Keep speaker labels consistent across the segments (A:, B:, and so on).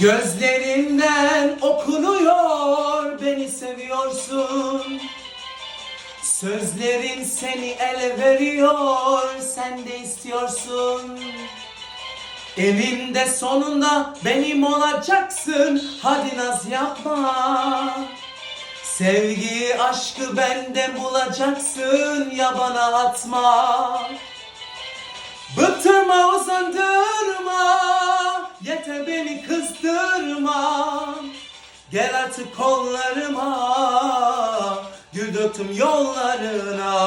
A: Gözlerinden okunuyor beni seviyorsun. Sözlerin seni ele veriyor sen de istiyorsun. Evinde sonunda benim olacaksın hadi naz yapma. Sevgiyi aşkı bende bulacaksın ya bana atma Yeter beni kızdırma. Gel artık kollarıma. Gül döktüm yollarına.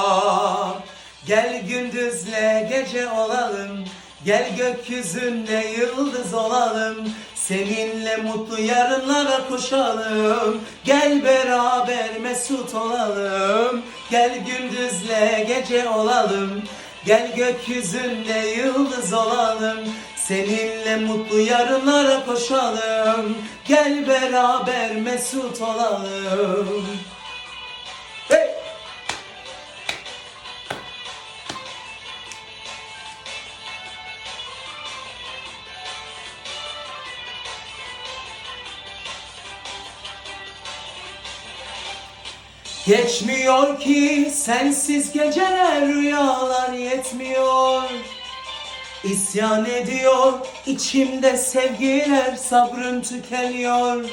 A: Gel gündüzle gece olalım. Gel gökyüzünde yıldız olalım. Seninle mutlu yarınlara koşalım. Gel beraber mesut olalım. Gel gündüzle gece olalım. Gel gökyüzünde yıldız olalım Seninle mutlu yarınlara koşalım. Gel beraber mesut olalım. Hey! Geçmiyor ki sensiz geceler rüyalar yetmiyor İsyan ediyor içimde sevgiler sabrım tükeniyor.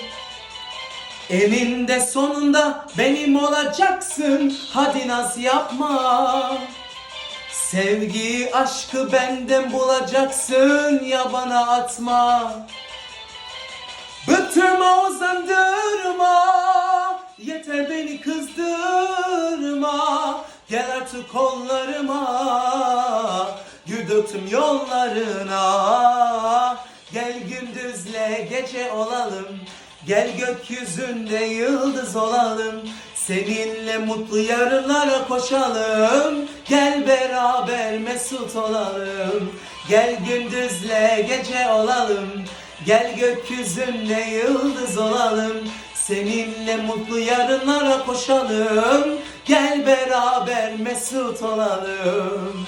A: Elinde sonunda benim olacaksın hadi naz yapma. Sevgi aşkı benden bulacaksın ya bana atma. Bıktırma uzandırma Yeter beni kızdırma. Gel artık kollarıma döktüm yollarına. Gel gündüzle gece olalım. Gel gökyüzünde yıldız olalım. Seninle mutlu yarınlara koşalım. Gel beraber mesut olalım. Gel gündüzle gece olalım. Gel gökyüzünde yıldız olalım. Seninle mutlu yarınlara koşalım. Gel beraber mesut olalım